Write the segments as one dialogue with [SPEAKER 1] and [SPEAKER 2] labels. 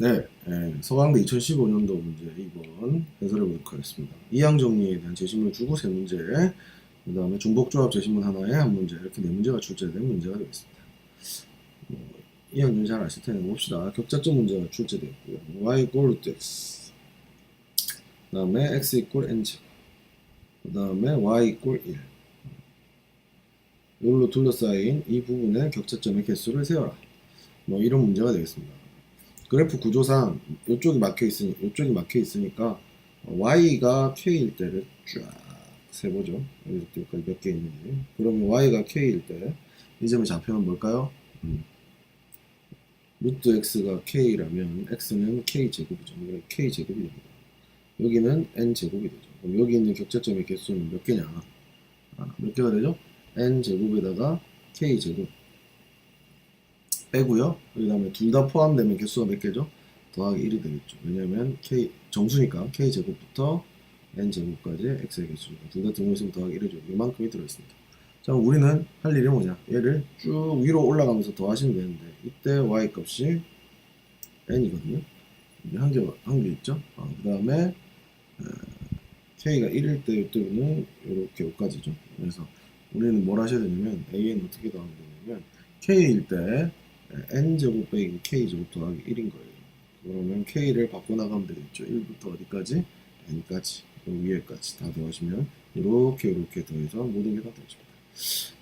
[SPEAKER 1] 네, 예, 서강대 2015년도 문제 2번 해설해 보도록 하겠습니다. 이항 정리에 대한 제시문을 주고 세 문제, 그 다음에 중복조합 제시문 하나에 한 문제, 이렇게 네 문제가 출제된 문제가 되겠습니다. 뭐, 이항 정리 잘 아실 테니 봅시다. 격자점 문제가 출제되었고요. y equal to x, 그 다음에 x equal n 그 다음에 y equal 1. 이걸로 둘러싸인 이 부분의 격자점의 개수를 세어라. 뭐 이런 문제가 되겠습니다. 그래프 구조상 이쪽이 막혀 있으니 이쪽이 막혀 있으니까 y가 k일 때를 쫙 세보죠. 여기서 여기까지 몇개 있는지. 그러면 y가 k일 때 이 점의 좌표는 뭘까요? 음. 루트 x가 k라면 x는 k 제곱이죠. 그러니까 k 제곱이 됩니다. 여기는 n 제곱이 되죠. 그럼 여기 있는 격자점의 개수는 몇 개냐? 아, 몇 개가 되죠? n 제곱에다가 k 제곱 빼고요. 그 다음에 둘 다 포함되면 개수가 몇 개죠? 더하기 1이 되겠죠. 왜냐면 k 정수니까 k 제곱부터 n 제곱까지 x의 개수니까 둘 다 등호있으면 더하기 1을 줘. 이만큼이 들어있습니다. 자, 우리는 할 일이 뭐냐? 얘를 쭉 위로 올라가면서 더하시면 되는데 이때 y 값이 n이거든요. 한 개, 한 개 있죠? 그 다음에 k가 1일 때 이때는 이렇게 5까지죠. 그래서 우리는 뭘 하셔야 되냐면 a는 어떻게 더하면 되냐면 k일 때 n 제곱 빼기 k 제곱 더하기 1인 거예요. 그러면 k를 바꿔 나가면 되겠죠. 1부터 어디까지? n까지 그 위에까지 다 더하시면 이렇게 이렇게 더해서 모든 게다 더해집니다.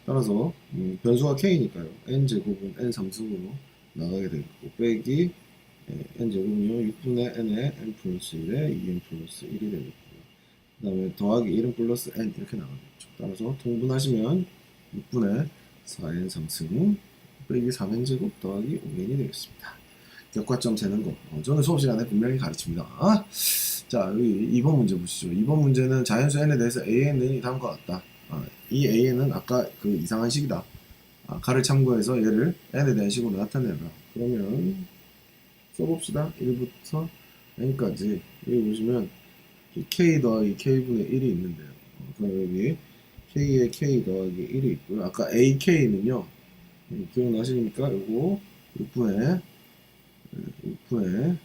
[SPEAKER 1] 따라서 음, 변수가 k니까요. n 제곱은 n 상승으로 나가게 되고 빼기 예, n 제곱은요 6분의 n에 n 플러스 1에 2n 플러스 1이 되겠고요. 그 다음에 더하기 1은 플러스 n 이렇게 나가겠죠. 따라서 통분하시면 6분의 4n 상승 빼기 3n 제곱 더하기 5n이 되겠습니다. 격과점 세는 거. 어, 저는 수업 시간에 분명히 가르칩니다. 아, 자, 여기 2번 문제 보시죠. 2번 문제는 자연수 n에 대해서 an이 다음과 같다. 아, 이 an은 아까 그 이상한 식이다. 아, 가를 참고해서 얘를 n에 대한 식으로 나타내라. 그러면 써봅시다. 1부터 n까지. 여기 보시면 k 더하기 k분의 1이 있는데요. 어, 그럼 여기 k에 k 더하기 1이 있고요. 아까 ak는요. 음, 기억나시니까 요거 6분의 6분의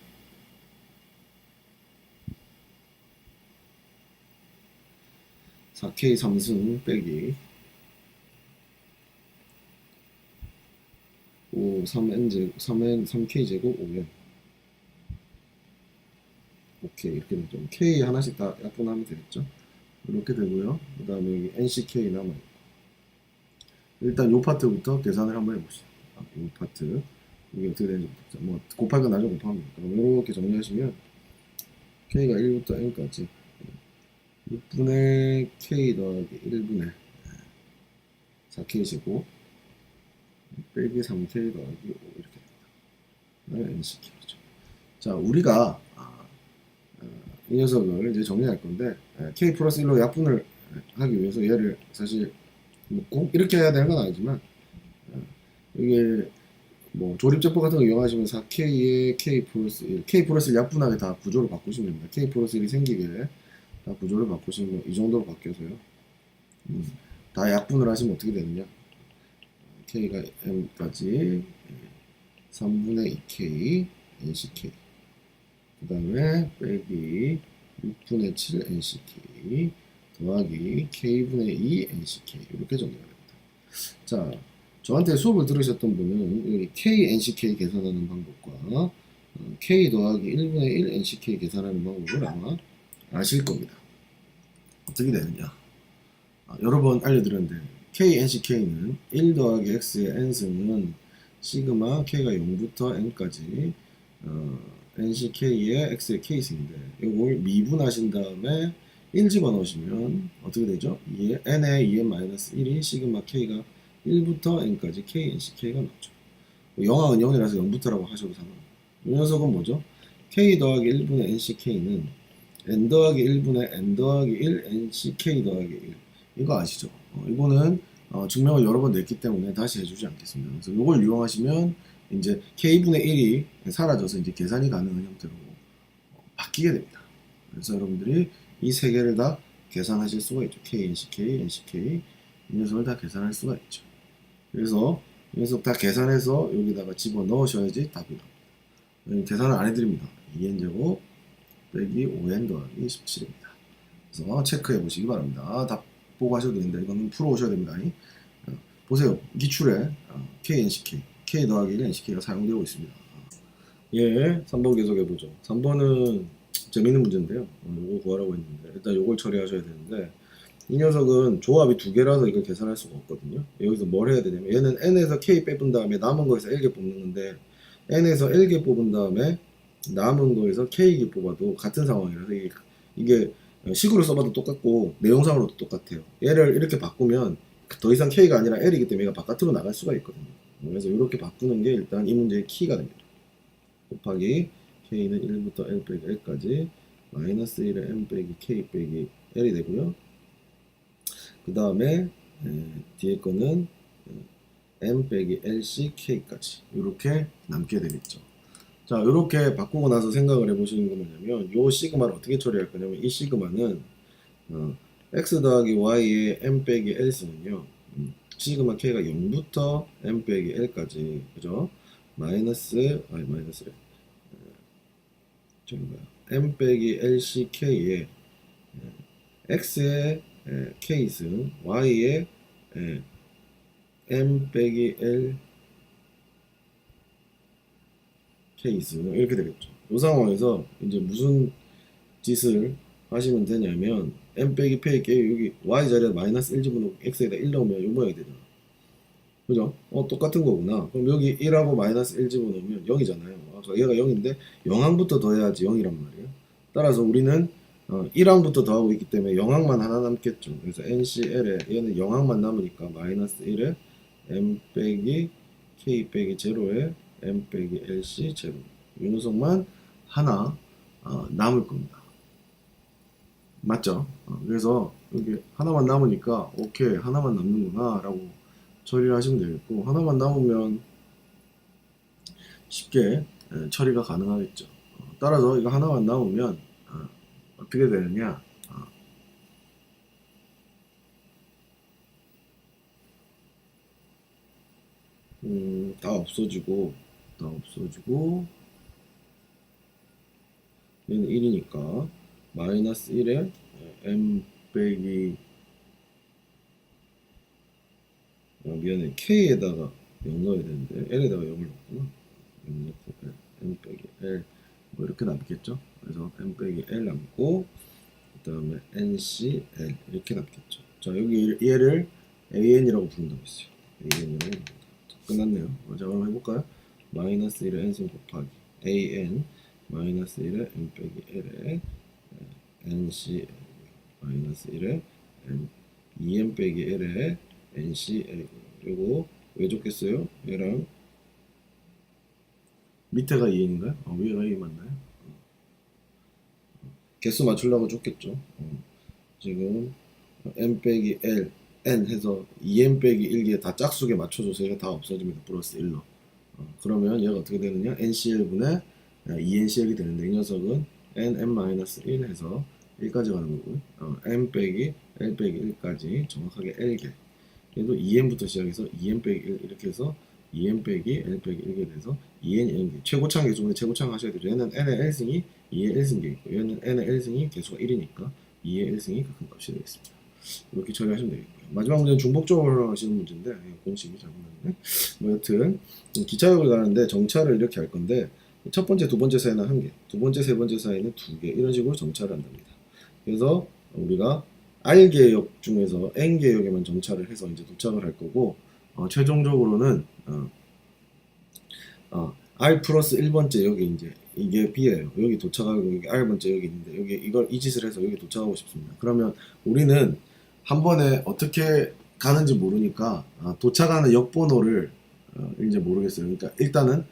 [SPEAKER 1] 4K 삼승 빼기. 5 3N 제곱 3N 3K 제곱 5N 오케이 이렇게 되죠. K 하나씩 다 약분하면 되겠죠? 이렇게 되고요. 그 다음에 여기 NCK 남아있고 일단 요 파트부터 계산을 한번 해봅시다 아, 요 파트 이게 어떻게 되는지 봅시다 뭐건 나중에 곱하면 그럼 이렇게 정리하시면 K가 1부터 N까지 6분의 K 더하기 1분의 4K 제곱 빼기 3K 더하기 5 이렇게 됩니다. NCK죠. 자, 우리가 아, 어, 이 녀석을 이제 정리할 건데 에, K 플러스 1로 약분을 하기 위해서 얘를 사실 뭐 꼭 이렇게 해야 되는 건 아니지만 어, 이게 뭐 조립제법 같은 거 이용하시면 4K에 K 플러스 1, K 플러스 1 약분하게 다 구조를 바꾸시면 됩니다. K 플러스 1이 생기게 다 구조를 바꾸시면 이 정도로 바뀌어서요. 음, 다 약분을 하시면 어떻게 되느냐? K가 M까지 3분의 2K NCK 그 다음에 빼기 6분의 7 NCK 더하기 K분의 2 NCK 이렇게 정리가 됩니다. 자, 저한테 수업을 들으셨던 분은 K NCK 계산하는 방법과 어, K 더하기 1분의 1 NCK 계산하는 방법을 아마 아실 겁니다. 어떻게 되느냐? 아, 여러 번 알려드렸는데 K, NCK는 1 더하기 X의 N승은 시그마 K가 0부터 N까지 어, NCK의 X의 K승인데 이걸 미분하신 다음에 1 집어넣으시면 어떻게 되죠? 2의 N의 2의 마이너스 1이 시그마 K가 1부터 N까지 K, NCK가 나오죠. 영항은 0이라서 0부터라고 하셔도 상관없어요. 이 녀석은 뭐죠? K 더하기 1분의 NCK는 n 더하기 1분의 n 더하기 1 nck 더하기 1 이거 아시죠? 어, 이거는 어, 증명을 여러 번 냈기 때문에 다시 해주지 않겠습니다. 그래서 이걸 이용하시면 이제 k분의 1이 사라져서 이제 계산이 가능한 형태로 어, 바뀌게 됩니다. 그래서 여러분들이 이 세 개를 다 계산하실 수가 있죠. k, nck, nck 이 녀석을 다 계산할 수가 있죠. 그래서 이 녀석 다 계산해서 여기다가 집어 넣으셔야지 답이 나옵니다. 계산을 안 해드립니다. 2n 제곱 빼기 5n 더하기 17입니다. 그래서 체크해 보시기 바랍니다. 다 보고 하셔도 되는데 이거는 풀어 오셔야 됩니다. 어, 보세요. 기출에 어, KNCK, K 더하기 1 NCK가 사용되고 있습니다. 예, 3번 계속해 보죠. 3번은 재밌는 문제인데요. 어, 요거 구하라고 했는데 일단 요걸 처리하셔야 되는데 이 녀석은 조합이 두 개라서 이걸 계산할 수가 없거든요. 여기서 뭘 해야 되냐면 얘는 n에서 k 빼본 다음에 남은 거에서 1개 뽑는 건데 n에서 1개 뽑은 다음에 남은 거에서 k개 뽑아도 같은 상황이라서 이게, 이게 식으로 써봐도 똑같고 내용상으로도 똑같아요. 얘를 이렇게 바꾸면 더 이상 k가 아니라 l이기 때문에 얘가 바깥으로 나갈 수가 있거든요. 그래서 이렇게 바꾸는 게 일단 이 문제의 키가 됩니다. 곱하기 k는 1부터 l 빼기 l까지 마이너스 1에 m 빼기 k 빼기 l이 되고요. 그 다음에 뒤에 거는 에, m 빼기 lc k까지 이렇게 남게 되겠죠. 자 이렇게 바꾸고 나서 생각을 해보시는 건 뭐냐면 요 시그마를 어떻게 처리할 거냐면 이 시그마는 어, x 더하기 y의 m 빼기 l 쓰면요 음, 시그마 k가 0부터 m 빼기 l까지 그죠? 마이너스 아니 마이너스래 저기 뭐야 m 빼기 lc k에 x의 에, 케이스 y의 에, m 빼기 l 케이스 이렇게 되겠죠. 이 상황에서 이제 무슨 짓을 하시면 되냐면 m 빼기 p 게 여기 y 자리에 마이너스 1 집어넣고 x에다 1 넣으면 이 모양이 되잖아. 그죠? 어 똑같은 거구나. 그럼 여기 1하고 마이너스 1 집어넣으면 0이잖아요. 아까 얘가 0인데 0항부터 더해야지 0이란 말이에요. 따라서 우리는 어, 1항부터 더하고 있기 때문에 0항만 하나 남겠죠. 그래서 NCL에 얘는 0항만 남으니까 마이너스 1에 M 빼기 K 빼기 제로에 M 빼기 LC 제로 이 녀석만 하나 어, 남을 겁니다. 맞죠? 어, 그래서 여기 하나만 남으니까 오케이 하나만 남는구나 라고 처리를 하시면 되겠고 하나만 남으면 쉽게 에, 처리가 가능하겠죠. 어, 따라서 이거 하나만 남으면 어, 어떻게 되느냐? 어. 음, 다 없어지고, 다 없어지고, 얘는 1이니까, 마이너스 1에 m 빼기, 아, 미안해, k에다가 0 넣어야 되는데, l에다가 0을 넣었구나. 0 넣고, m 빼기 l, 뭐 이렇게 남겠죠? 그래서 m 빼기 l 남고 그 다음에 ncl 이렇게 남겠죠. 자 여기 얘를 an이라고 부른다고 했어요. an이라고 부른다. 자, 끝났네요. 어, 자 그럼 해볼까요? 마이너스 1에 n승 곱하기 an 마이너스 1에 m 빼기 l에 ncl 마이너스 1에 m 2m 빼기 l에 ncl 그리고 왜 줬겠어요? 얘랑 밑에가 2n인가요? 아, 위에가 2 맞나요? 개수 맞추려고 줬겠죠. 어, 지금 m 빼기 l n 해서 2m 빼기 1개 다 짝수에 맞춰줘서 얘가 다 없어집니다. 플러스 1로. 어, 그러면 얘가 어떻게 되느냐? ncl분의 2ncl이 되는데 이 녀석은 nm-1 해서 1까지 가는 거고요. 어, m 빼기 l 빼기 1까지 정확하게 l개. 얘도 2m부터 시작해서 2m 빼기 1 이렇게 해서 2n 빼기 l 빼기 1개 돼서 2n 1개. 최고창 개수인데 최고창 하셔야 되죠. 얘는 n의 l승이 2의 1승계 있고 얘는 n의 l승이 개수가 1이니까 2의 1승이 그 큰 값이 되겠습니다. 이렇게 처리하시면 되겠고요. 마지막 문제는 중복적으로 하시는 문제인데 예, 공식이 잘못났네. 뭐 여튼 기차역을 가는데 정차를 이렇게 할 건데 첫 번째 두 번째 사이는 한 개 두 번째 세 번째 사이는 두 개 이런 식으로 정차를 한답니다. 그래서 우리가 R계역 중에서 N계역에만 정차를 해서 이제 도착을 할 거고 어, 최종적으로는 어, 어, R 플러스 1번째 여기 이제 이게 B예요. 여기 도착하고 여기 R번째 여기 있는데 여기 이걸 이 짓을 해서 여기 도착하고 싶습니다. 그러면 우리는 한 번에 어떻게 가는지 모르니까 아, 도착하는 역 번호를 어, 이제 모르겠어요. 그러니까 일단은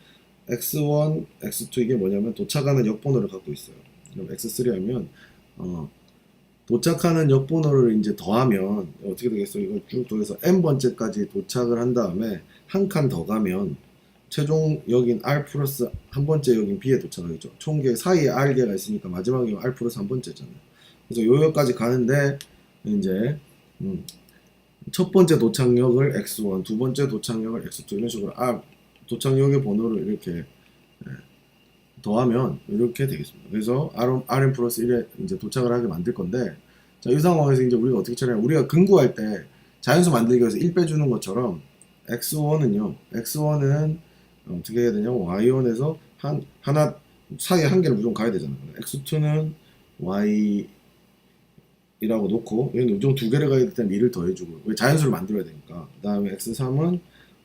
[SPEAKER 1] X1, X2 이게 뭐냐면 도착하는 역 번호를 갖고 있어요. 그럼 X3 하면 어, 도착하는 역 번호를 이제 더하면 어떻게 되겠어요? 이걸 쭉 더해서 n 번째까지 도착을 한 다음에 한 칸 더 가면 최종 역인 r 플러스 한 번째 역인 b에 도착하겠죠. 총계 사이에 r개가 있으니까 마지막에 r 플러스 한 번째잖아요. 그래서 요 역까지 가는데 이제 음, 첫 번째 도착역을 x1, 두 번째 도착역을 x2 이런 식으로 r 도착역의 번호를 이렇게 예, 더하면 이렇게 되겠습니다. 그래서 RM, RM 플러스 1에 이제 도착을 하게 만들 건데 자, 이 상황에서 이제 우리가 어떻게 처리하냐 우리가 근구할 때 자연수 만들기 위해서 1 빼주는 것처럼 x1은요 x1은 어떻게 해야 되냐 y1에서 한 하나 사이에 한 개를 무조건 가야 되잖아요. x2는 y 이라고 놓고 얘는 무조건 두 개를 가야 되기 때문에 1을 더해주고 왜 자연수를 만들어야 되니까 그 다음에 x3은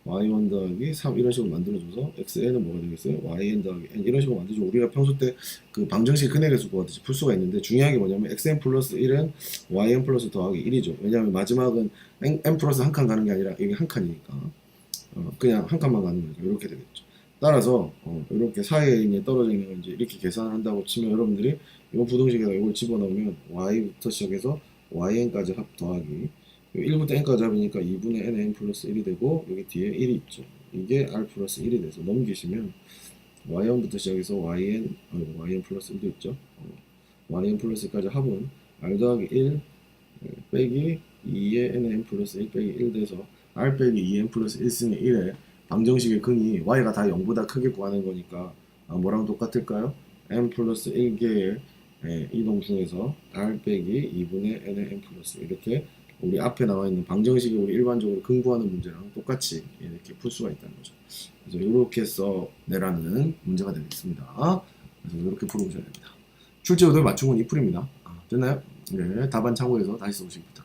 [SPEAKER 1] y1 더하기 3 이런 식으로 만들어줘서 xn은 뭐가 되겠어요? yn 더하기 n 이런 식으로 만들어주고 우리가 평소 때 그 방정식 근해계수 구하듯이 풀 수가 있는데 중요한 게 뭐냐면 xn 플러스 1은 yn 플러스 더하기 1이죠. 왜냐하면 마지막은 n, n 플러스 한 칸 가는 게 아니라 이게 한 칸이니까. 어, 그냥 한 칸만 가는 거니까 이렇게 되겠죠. 따라서 어, 이렇게 사이에 있는 떨어져 있는 걸 이제 이렇게 계산을 한다고 치면 여러분들이 이 부등식에다 이걸 집어넣으면 y부터 시작해서yn까지 합 더하기 1부터 n까지 합이니까 2분의 nn 플러스 1이 되고 여기 뒤에 1이 있죠. 이게 r 플러스 1이 돼서 넘기시면 y1부터 시작해서 yn 어, yn 플러스 1도 있죠. 어, yn 플러스 1까지 합은 r 더하기 1 예, 빼기 2의 nn 플러스 1 빼기 1 돼서 r 빼기 2n 플러스 1 쓰니 1에 방정식의 근이 y가 다 0보다 크게 구하는 거니까 아, 뭐랑 똑같을까요? n 플러스 1개의 예, 이동중에서 r 빼기 2분의 n의 n 플러스 이렇게 우리 앞에 나와 있는 방정식이 우리 일반적으로 근구하는 문제랑 똑같이 이렇게 풀 수가 있다는 거죠. 그래서 이렇게 써내라는 문제가 되겠습니다. 그래서 이렇게 풀어보셔야 됩니다. 출제 오늘 맞춘 건이 풀입니다. 아, 됐나요? 네, 답안 참고해서 다시 써보시기 부탁드립니다.